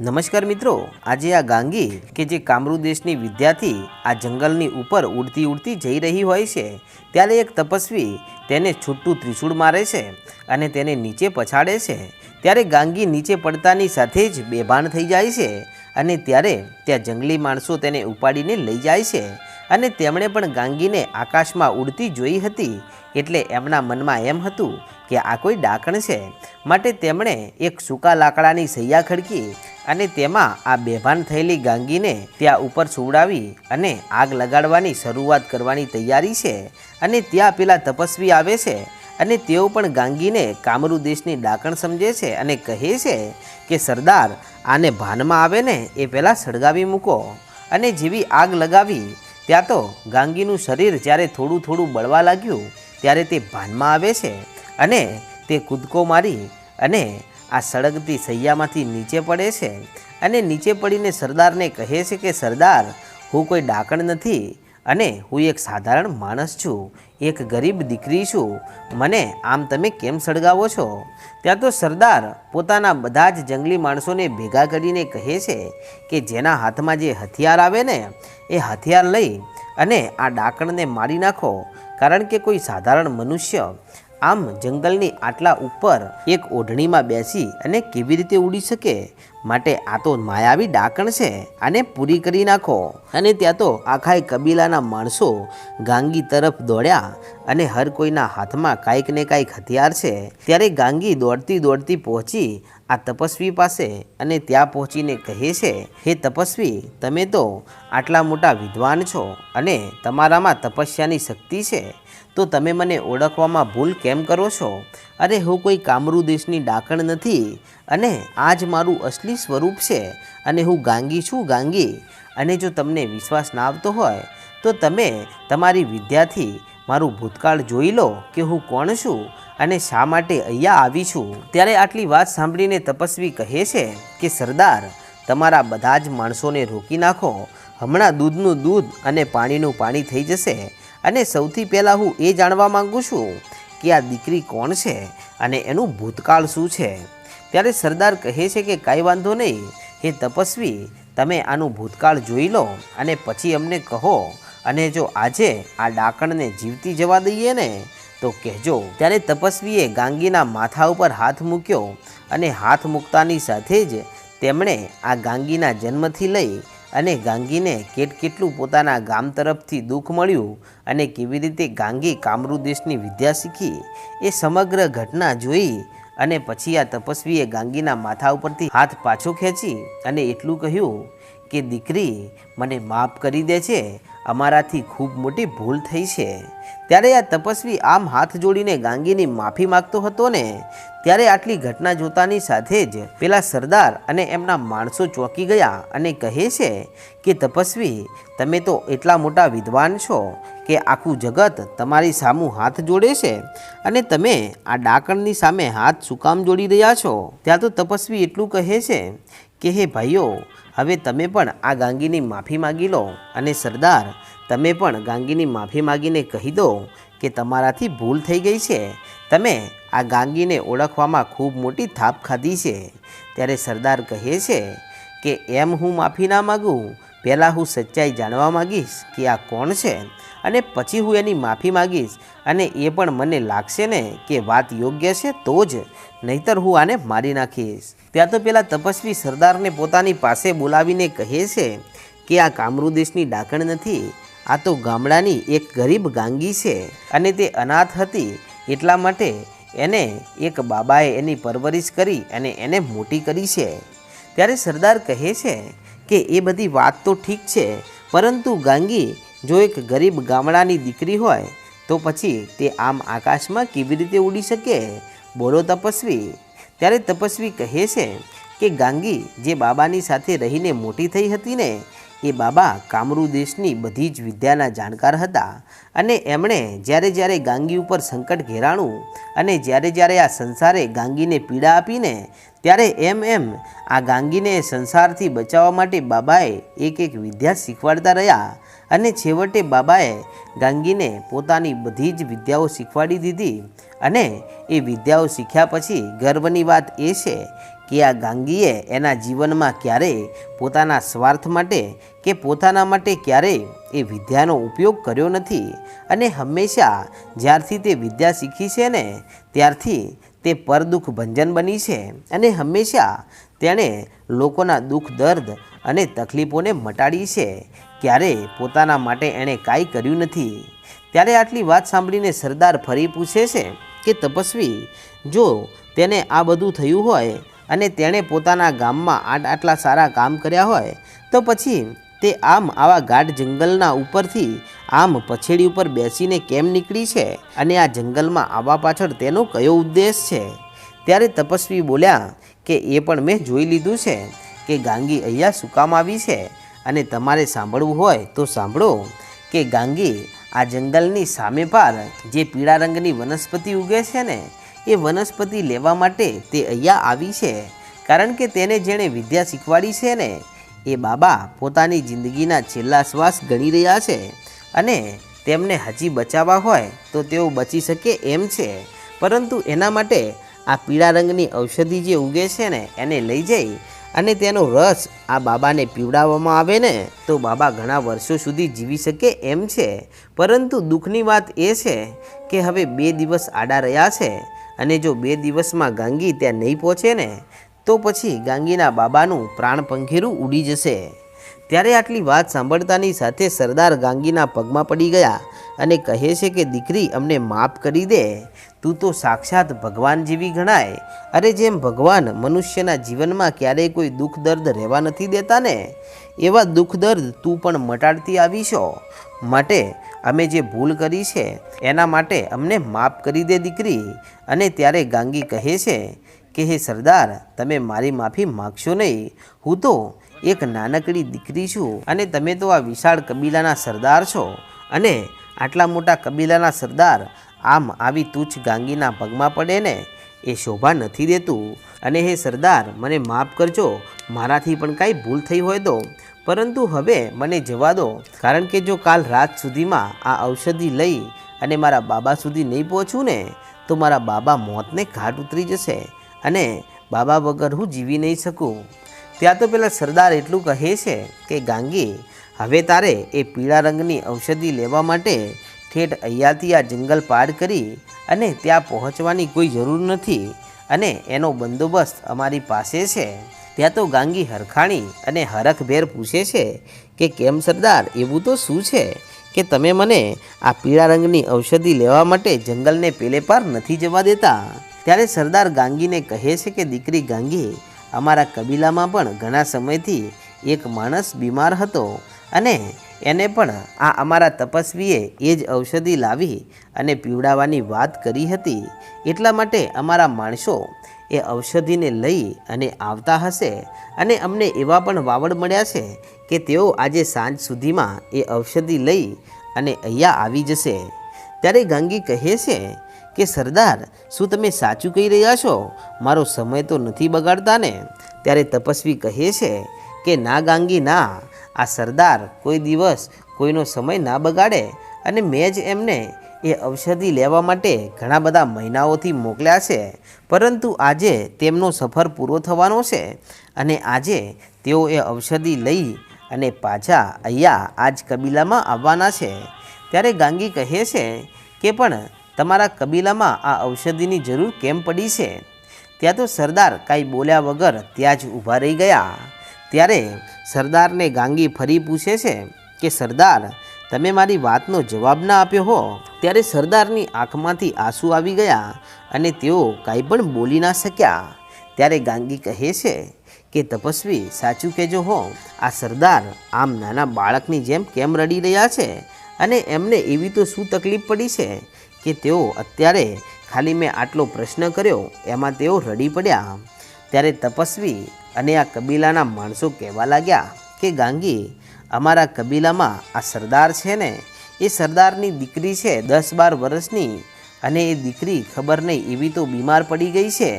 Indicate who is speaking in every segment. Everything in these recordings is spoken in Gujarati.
Speaker 1: નમસ્કાર મિત્રો, આજે આ ગાંગી કે જે કામરૂ દેશની વિદ્યાર્થી આ જંગલની ઉપર ઉડતી ઉડતી જઈ રહી હોય છે, ત્યારે એક તપસ્વી તેને છૂટું ત્રિશૂળ મારે છે અને તેને નીચે પછાડે છે. ત્યારે ગાંગી નીચે પડતાની સાથે જ બેભાન થઈ જાય છે અને ત્યારે ત્યાં જંગલી માણસો તેને ઉપાડીને લઈ જાય છે અને તેમણે પણ ગાંગીને આકાશમાં ઉડતી જોઈ હતી, એટલે એમના મનમાં એમ હતું કે આ કોઈ ડાકણ છે. માટે તેમણે એક સૂકા લાકડાની સૈયા ખડકી અને તેમાં આ બેભાન થયેલી ગાંગીને ત્યાં ઉપર સુવડાવી અને આગ લગાડવાની શરૂઆત કરવાની તૈયારી છે અને ત્યાં પેલા તપસ્વી આવે છે અને તેઓ પણ ગાંગીને કામરૂ દેશની ડાકણ સમજે છે અને કહે છે કે, સરદાર, આને ભાનમાં આવે ને એ પહેલાં સળગાવી મૂકો. અને જેવી આગ લગાવી, ત્યાં તો ગાંગીનું શરીર જ્યારે થોડું થોડું બળવા લાગ્યું, ત્યારે તે ભાનમાં આવે છે અને તે કૂદકો મારી અને આ સળગતી સૈયામાંથી નીચે પડે છે અને નીચે પડીને સરદારને કહે છે કે, સરદાર, હું કોઈ ડાકણ નથી અને હું એક સાધારણ માણસ છું, એક ગરીબ દીકરી છું. મને આમ તમે કેમ સળગાવો છો? ત્યાં તો સરદાર પોતાના બધા જ જંગલી માણસોને ભેગા કરીને કહે છે કે, જેના હાથમાં જે હથિયાર આવે ને, એ હથિયાર લઈ અને આ ડાકણને મારી નાખો. કારણ કે કોઈ સાધારણ મનુષ્ય આમ જંગલની આટલા ઉપર એક ઓઢણીમાં બેસી અને કેવી રીતે ઉડી શકે? માટે આ તો માયાવી ડાકણ છે, આને પૂરી કરી નાખો. અને ત્યાં તો આખા કબીલાના માણસો ગાંગી તરફ દોડ્યા અને હર કોઈના હાથમાં કાંઈક ને કાંઈક હથિયાર છે. ત્યારે ગાંગી દોડતી દોડતી પહોંચી આ તપસ્વી પાસે અને ત્યાં પહોંચીને કહે છે, હે તપસ્વી, તમે તો આટલા મોટા વિદ્વાન છો અને તમારામાં તપસ્યાની શક્તિ છે. તો તમે મને ઓળખવામાં ભૂલ કેમ કરો છો? અરે, હું કોઈ કામરૂ દેશની ડાકણ નથી અને આ જ મારું અસલી સ્વરૂપ છે અને હું ગાંગી છું ગાંગી. અને જો તમને વિશ્વાસ ના આવતો હોય, તો તમે તમારી વિદ્યાથી મારું ભૂતકાળ જોઈ લો કે હું કોણ છું અને શા માટે અહીંયા આવી છું. ત્યારે આટલી વાત સાંભળીને તપસ્વી કહે છે કે, સરદાર, તમારા બધા જ માણસોને રોકી નાખો. હમણાં દૂધનું દૂધ અને પાણીનું પાણી થઈ જશે. અને સૌથી પહેલાં હું એ જાણવા માગું છું કે આ દીકરી કોણ છે અને એનું ભૂતકાળ શું છે? ત્યારે સરદાર કહે છે કે કાંઈ વાંધો નહીં. હે તપસ્વી, તમે આનું ભૂતકાળ જોઈ લો અને પછી અમને કહો. અને જો આજે આ ડાકણને જીવતી જવા દઈએ ને, તો કહેજો. ત્યારે તપસ્વીએ ગાંગીના માથા ઉપર હાથ મૂક્યો અને હાથ મૂકતાની સાથે જ તેમણે આ ગાંગીના જન્મથી લઈ અને ગાંગીને કેટ કેટલું પોતાના ગામ તરફથી દુઃખ મળ્યું અને કેવી રીતે ગાંગી કામરૂ દેશની વિદ્યા શીખી એ સમગ્ર ઘટના જોઈ અને પછી આ તપસ્વીએ ગાંગીના માથા ઉપરથી હાથ પાછો ખેંચી અને એટલું કહ્યું કે, દીકરી, મને માફ કરી દે છે અમારાથી ખૂબ મોટી ભૂલ થઈ છે. ત્યારે આ તપસ્વી આમ હાથ જોડીને ગાંગીની માફી માગતો હતો ને, ત્યારે આટલી ઘટના જોતાની સાથે જ પેલા સરદાર અને એમના માણસો ચોંકી ગયા અને કહે છે કે, તપસ્વી, તમે તો એટલા મોટા વિદ્વાન છો કે આખું જગત તમારી સામું હાથ જોડે છે અને તમે આ ડાકણની સામે હાથ સુકામ કામ જોડી રહ્યા છો. ત્યાં તો તપસ્વી એટલું કહે છે કે, હે ભાઈઓ હવે તમે પણ આ ગાંગીની માફી માગી લો. અને સરદાર, તમે પણ ગાંગીની માફી માગીને કહી દો કે તમારાથી ભૂલ થઈ ગઈ છે. તમે આ ગાંગીને ઓળખવામાં ખૂબ મોટી થાપ ખાધી છે. ત્યારે સરદાર કહે છે કે, એમ હું માફી ના માગું. પહેલાં હું સચ્ચાઈ જાણવા માગીશ કે આ કોણ છે. અને પછી હું એની માફી માગીશ. અને એ પણ મને લાગશે ને કે વાત યોગ્ય છે તો જ નહીતર હું આને મારી નાખીશ. ત્યાં તો પેલા તપસ્વી સરદારને પોતાની પાસે બોલાવીને કહે છે કે આ કામરૂ દેશની ડાકણ નથી, આ તો ગામડાની એક ગરીબ ગાંગી છે અને તે અનાથ હતી, એટલા માટે એને એક બાબાએ એની પરવરિશ કરી અને એને મોટી કરી છે. ત્યારે સરદાર કહે છે કે એ બધી વાત તો ઠીક છે, પરંતુ ગાંગી જો એક ગરીબ ગામડાની દીકરી હોય, તો પછી તે આમ આકાશમાં કેવી રીતે ઉડી શકે? બોલો તપસ્વી. ત્યારે તપસ્વી કહે છે કે ગાંગી, જે બાબાની સાથે રહીને મોટી થઈ હતી ને, એ બાબા કામરૂ દેશની બધી જ વિદ્યાના જાણકાર હતા. અને એમણે જ્યારે જ્યારે ગાંગી ઉપર સંકટ ઘેરાણું અને જ્યારે જ્યારે આ સંસારે ગાંગીને પીડા આપીને, ત્યારે એમ એમ આ ગાંગીને સંસારથી બચાવવા માટે બાબાએ એક એક વિદ્યા શીખવાડતા રહ્યા. અને છેવટે બાબાએ ગાંગીને પોતાની બધી જ વિદ્યાઓ શીખવાડી દીધી. અને એ વિદ્યાઓ શીખ્યા પછી ગર્વની વાત એ છે કે આ ગાંગીએ એના જીવનમાં ક્યારેય પોતાના સ્વાર્થ માટે કે પોતાના માટે ક્યારેય એ વિદ્યાનો ઉપયોગ કર્યો નથી. અને હંમેશા જ્યારથી તે વિદ્યા શીખી છે ને, ત્યારથી તે પરદુઃખ ભંજન બની છે. અને હંમેશા તેણે લોકોના દુઃખ, દર્દ અને તકલીફોને મટાડી છે. ક્યારેય પોતાના માટે એણે કાંઈ કર્યું નથી. ત્યારે આટલી વાત સાંભળીને સરદાર ફરી પૂછે છે કે તપસ્વી. જો તેને આ બધું થયું હોય અને તેણે પોતાના ગામમાં આટ આટલા સારા કામ કર્યા હોય, તો પછી તે આમ આવા ગાઢ જંગલના ઉપરથી આમ પછેડી ઉપર બેસીને કેમ નીકળી છે અને આ જંગલમાં આવવા પાછળ તેનો કયો ઉદ્દેશ છે? ત્યારે તપસ્વી બોલ્યા કે, એ પણ મેં જોઈ લીધું છે કે ગાંગી અહીંયા શું કામ આવી છે અને તમારે સાંભળવું હોય તો સાંભળો કે ગાંગી આ જંગલની સામે પાર જે પીળા રંગની વનસ્પતિ ઉગે છે ને, એ વનસ્પતિ લેવા માટે તે અહીંયા આવી છે. કારણ કે તેને જેણે વિદ્યા શીખવાડી છે ને, એ બાબા પોતાની જિંદગીના છેલ્લા શ્વાસ ગણી રહ્યા છે અને તેમને હજી બચાવવા હોય તો તેઓ બચી શકે એમ છે. પરંતુ એના માટે આ પીળા રંગની ઔષધિ જે ઉગે છે ને, એને લઈ જઈ અને તેનો રસ આ બાબાને પીવડાવવામાં આવે ને, તો બાબા ઘણા વર્ષો સુધી જીવી શકે એમ છે. પરંતુ દુઃખની વાત એ છે કે હવે બે દિવસ આડા રહ્યા છે અને જો બે દિવસમાં ગાંગી ત્યાં નહીં પહોંચે ને, તો પછી ગાંગીના બાબાનું પ્રાણ પંખેરું ઉડી જશે. ત્યારે આટલી વાત સાંભળતાની સાથે સરદાર ગાંગીના પગમાં પડી ગયા અને કહે છે કે, દીકરી, અમને માફ કરી દે. તું તો સાક્ષાત ભગવાન જેવી ગણાય. અરે જેમ ભગવાન મનુષ્યના જીવનમાં ક્યારેય કોઈ દુઃખ દર્દ રહેવા નથી દેતા ને, એવા દુઃખ દર્દ તું પણ મટાડતી આવી છો માટે અમે જે ભૂલ કરી છે, એના માટે અમને માફ કરી દે, દીકરી. અને ત્યારે ગાંગી કહે છે કે, હે સરદાર, તમે મારી માફી માગશો નહીં. હું તો એક નાનકડી દીકરી છું અને તમે તો આ વિશાળ કબીલાના સરદાર છો. અને આટલા મોટા કબીલાના સરદાર આમ આવી તુચ્છ ગાંગીના પગમાં પડે ને, એ શોભા નથી દેતું. અને હે સરદાર, મને માફ કરજો, મારાથી પણ કાંઈ ભૂલ થઈ હોય તો. પરંતુ હવે મને જવા દો, કારણ કે જો કાલ રાત સુધીમાં આ ઔષધિ લઈ અને મારા બાબા સુધી નહીં પહોંચું ને, તો મારા બાબા મોતને ઘાટ ઉતરી જશે અને બાબા વગર હું જીવી નહીં શકું. ત્યાં તો પેલા સરદાર એટલું કહે છે કે, ગાંગી, હવે તારે એ પીળા રંગની ઔષધિ લેવા માટે ઠેઠ અહીંયાથી આ જંગલ પાર કરી અને ત્યાં પહોંચવાની કોઈ જરૂર નથી અને એનો બંદોબસ્ત અમારી પાસે છે. ત્યાં તો ગાંગી હરખાણી અને હરખભેર પૂછે છે કે, કેમ સરદાર, એવું તો શું છે કે તમે મને આ પીળા રંગની ઔષધિ લેવા માટે જંગલને પેલે પાર નથી જવા દેતા? ત્યારે સરદાર ગાંગીને કહે છે કે, દીકરી ગાંગી અમારા કબીલામાં પણ ઘણા સમયથી એક માણસ બીમાર હતો અને એને પણ આ અમારા તપસ્વીએ એ જ ઔષધિ લાવી અને પીવડાવવાની વાત કરી હતી. એટલા માટે અમારા માણસો એ ઔષધિને લઈ અને આવતા હશે અને અમને એવા પણ વાવડ મળ્યા છે કે તેઓ આજે સાંજ સુધીમાં એ ઔષધિ લઈ અને અહીંયા આવી જશે. ત્યારે ગાંગી કહે છે કે, સરદાર, શું તમે સાચું કહી રહ્યા છો? મારો સમય તો નથી બગાડતા ને ત્યારે તપસ્વી કહે છે કે, ના ગાંગી, ના. આ સરદાર કોઈ દિવસ કોઈનો સમય ના બગાડે અને મેં જ એમને એ ઔષધિ લેવા માટે ઘણા બધા મહિનાઓથી મોકલ્યા છે. પરંતુ આજે તેમનો સફર પૂરો થવાનો છે અને આજે તેઓ એ ઔષધિ લઈ અને પાછા અહીંયા આજ કબીલામાં આવવાના છે. ત્યારે ગાંગી કહે છે કે પણ તમારા કબીલામાં આ ઔષધિની જરૂર કેમ પડી છે? ત્યાં તો સરદાર કાંઈ બોલ્યા વગર ત્યાં જ ઊભા રહી ગયા. ત્યારે સરદારને ગાંગી ફરી પૂછે છે કે, સરદાર, તમે મારી વાતનો જવાબ ના આપ્યો હો. ત્યારે સરદારની આંખમાંથી આંસુ આવી ગયા અને તેઓ કાંઈ પણ બોલી ના શક્યા. ત્યારે ગાંગી કહે છે કે, તપસ્વી, સાચું કહેજો હો. આ સરદાર આમ નાના બાળકની જેમ કેમ રડી રહ્યા છે? અને એમને એવી તો શું તકલીફ પડી છે કે તેઓ અત્યારે ખાલી મેં આટલો પ્રશ્ન કર્યો, એમાં તેઓ રડી પડ્યા. ત્યારે તપસ્વી અને આ કબીલાના માણસો કહેવા લાગ્યા કે, ગાંગી, અમારા કબીલામાં આ સરદાર છે ને? એ સરદારની દીકરી છે દસ બાર વર્ષની અને એ દીકરી ખબર નહીં એવી તો બીમાર પડી ગઈ છે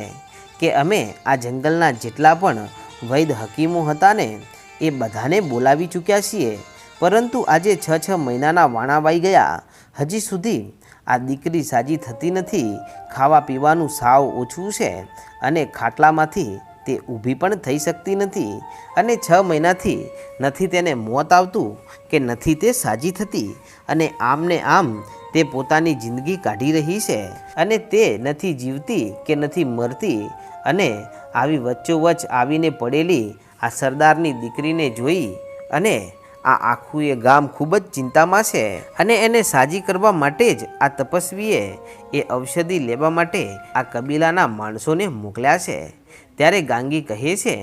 Speaker 1: કે અમે આ જંગલના જેટલા પણ વૈદ હકીમો હતા ને, એ બધાને બોલાવી ચૂક્યા છીએ. પરંતુ આજે છ છ મહિનાના વાણા વાઈ ગયા. હજી સુધી આ દીકરી સાજી થતી નથી. ખાવા પીવાનું સાવ ઓછું છે અને ખાટલામાંથી તે ઊભી પણ થઈ શકતી નથી અને છ મહિનાથી નથી તેને મોત આવતું કે નથી તે સાજી થતી અને આમને આમ તે પોતાની જિંદગી કાઢી રહી છે અને તે નથી જીવતી કે નથી મરતી અને આવી વચ્ચોવચ્ચ આવીને પડેલી આ સરદારની દીકરીને જોઈ અને આ આખું એ ગામ ખૂબ જ ચિંતામાં છે અને એને સાજી કરવા માટે જ આ તપસ્વીએ એ ઔષધિ લેવા માટે આ કબીલાના માણસોને મોકલ્યા છે. ત્યારે ગાંગી કહે છે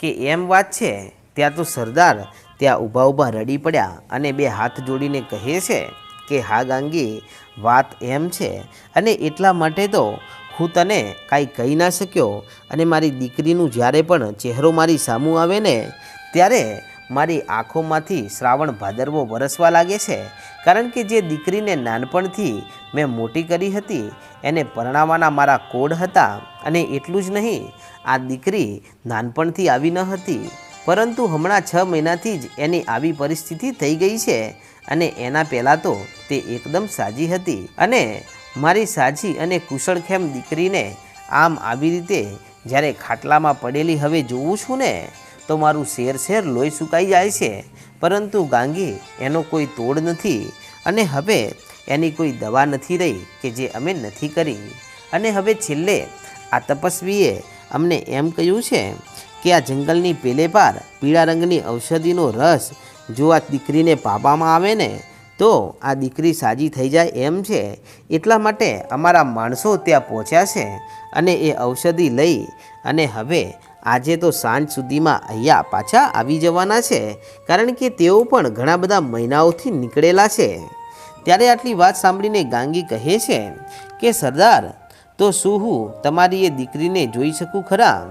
Speaker 1: કે, એમ વાત છે, ત્યાં તો સરદાર ત્યાં ઊભા ઊભા રડી પડ્યા અને બે હાથ જોડીને કહે છે કે, હા ગાંગી, વાત એમ છે અને એટલા માટે તો હું તને કાંઈ કહી ના શક્યો અને મારી દીકરીનું જ્યારે પણ ચહેરો મારી સામું આવે ને, ત્યારે મારી આંખોમાંથી શ્રાવણ ભાદરવો વરસવા લાગે છે. કારણ કે જે દીકરીને નાનપણથી મેં મોટી કરી હતી, એને પરણાવવાના મારા કોડ હતા અને એટલું જ નહીં, આ દીકરી નાનપણથી આવી ન હતી. પરંતુ હમણાં છ મહિનાથી જ એની આવી પરિસ્થિતિ થઈ ગઈ છે અને એના પહેલાં તો તે એકદમ સાજી હતી. અને મારી સાજી અને કુશળખેમ દીકરીને આમ આવી રીતે જ્યારે ખાટલામાં પડેલી હવે જોઉં છું ને તો મારું શેર શેર લોહી સુકાઈ જાય છે. પરંતુ ગાંગી, એનો કોઈ તોડ નથી. અને હવે એની કોઈ દવા નથી રહી કે જે અમે નથી કરી. અને હવે છેલ્લે આ તપસ્વીએ અમને એમ કહ્યું છે કે આ જંગલની પેલે પાર પીળા રંગની ઔષધિનો રસ જો આ દીકરીને પાવામાં આવે ને, તો આ દીકરી સાજી થઈ જાય એમ છે. એટલા માટે અમારા માણસો ત્યાં પહોંચ્યા છે અને એ ઔષધિ લઈ અને હવે આજે તો સાંજ સુધીમાં અહીંયા પાછા આવી જવાના છે, કારણ કે તેઓ પણ ઘણા બધા મહિનાઓથી નીકળેલા છે. ત્યારે આટલી વાત સાંભળીને ગાંગી કહે છે કે, સરદાર, તો શું હું તમારી એ દીકરીને જોઈ શકું ખરા?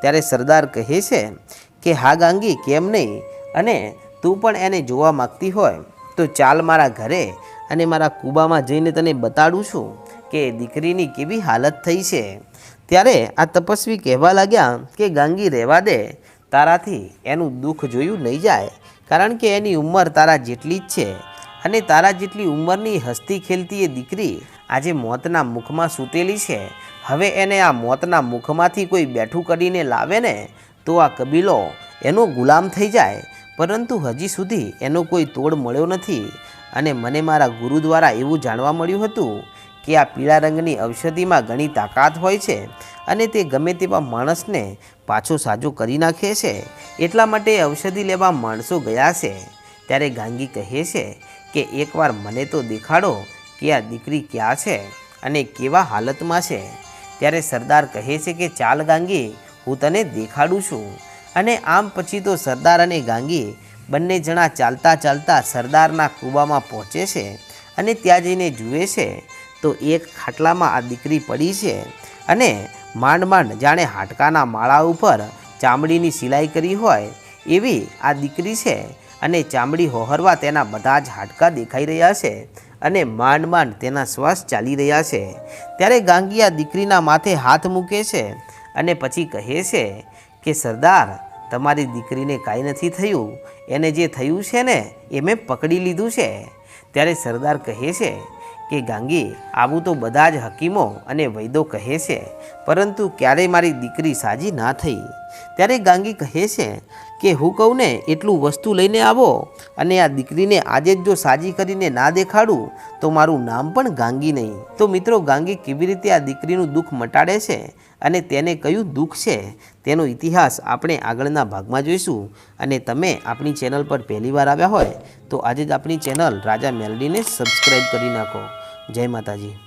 Speaker 1: ત્યારે સરદાર કહે છે કે, હા ગાંગી, કેમ નહીં? અને તું પણ એને જોવા માગતી હોય, તો ચાલ મારા ઘરે અને મારા કૂબામાં જઈને તને બતાડું છું કે દીકરીની કેવી હાલત થઈ છે. ત્યારે આ તપસ્વી કહેવા લાગ્યા કે, ગાંગી, રહેવા દે. તારાથી એનું દુઃખ જોયું નહીં જાય, કારણ કે એની ઉંમર તારા જેટલી જ છે અને તારા જેટલી ઉંમરની હસતી ખેલતી એ દીકરી આજે મોતના મુખમાં સૂતેલી છે. હવે એને આ મોતના મુખમાંથી કોઈ બેઠું કરીને લાવે ને, તો આ કબીલો એનો ગુલામ થઈ જાય. પરંતુ હજી સુધી એનો કોઈ તોડ મળ્યો નથી અને મને મારા ગુરુ દ્વારા એવું જાણવા મળ્યું હતું કે આ પીળા રંગની ઔષધિમાં ઘણી તાકાત હોય છે અને તે ગમે તેવા માણસને પાછો સાજો કરી નાખે છે. એટલા માટે ઔષધિ લેવા માણસો ગયા છે. ત્યારે ગાંગી કહે છે કે, એકવાર મને તો દેખાડો કે આ દીકરી ક્યાં છે અને કેવા હાલતમાં છે. ત્યારે સરદાર કહે છે કે, ચાલ ગાંગી, હું તને દેખાડું છું. અને આમ પછી તો સરદાર અને ગાંગી બંને જણા ચાલતા ચાલતા સરદારના કૂવામાં પહોંચે છે અને ત્યાં જઈને જુએ છે તો એક ખાટલામાં આ દીકરી પડી છે અને માંડ માંડ જાણે હાડકાના માળા ઉપર ચામડીની સિલાઈ કરી હોય એવી આ દીકરી છે અને ચામડી હોહરવા તેના બધા જ હાડકા દેખાઈ રહ્યા છે અને માંડ માંડ તેના શ્વાસ ચાલી રહ્યા છે. ત્યારે ગાંગી આ દીકરીના માથે હાથ મૂકે છે અને પછી કહે છે કે, સરદાર, તમારી દીકરીને કાંઈ નથી થયું. એને જે થયું છે ને, એ મેં પકડી લીધું છે. ત્યારે સરદાર કહે છે કે ગાંગી, આવું તો બધા જ હકીમો અને વૈદો કહે છે, પરંતુ ક્યારેય મારી દીકરી સાજી ના થઈ. ત્યારે ગાંગી કહે છે કે, હું કહું ને, એટલું વસ્તુ લઈને આવો અને આ દીકરીને આજે જ જો સાજી કરીને ના દેખાડું, તો મારું નામ પણ ગાંગી નહીં. તો મિત્રો, ગાંગી કેવી રીતે આ દીકરીનું દુઃખ મટાડે છે? અને તેને કયું દુઃખ છે તેનો ઇતિહાસ આપણે આગળના ભાગમાં જોઈશું. અને તમે આપણી ચેનલ પર પહેલીવાર આવ્યા હોય તો આજે જ આપણી ચેનલ રાજા મેલડીને સબસ્ક્રાઈબ કરી નાખો. જય માતાજી.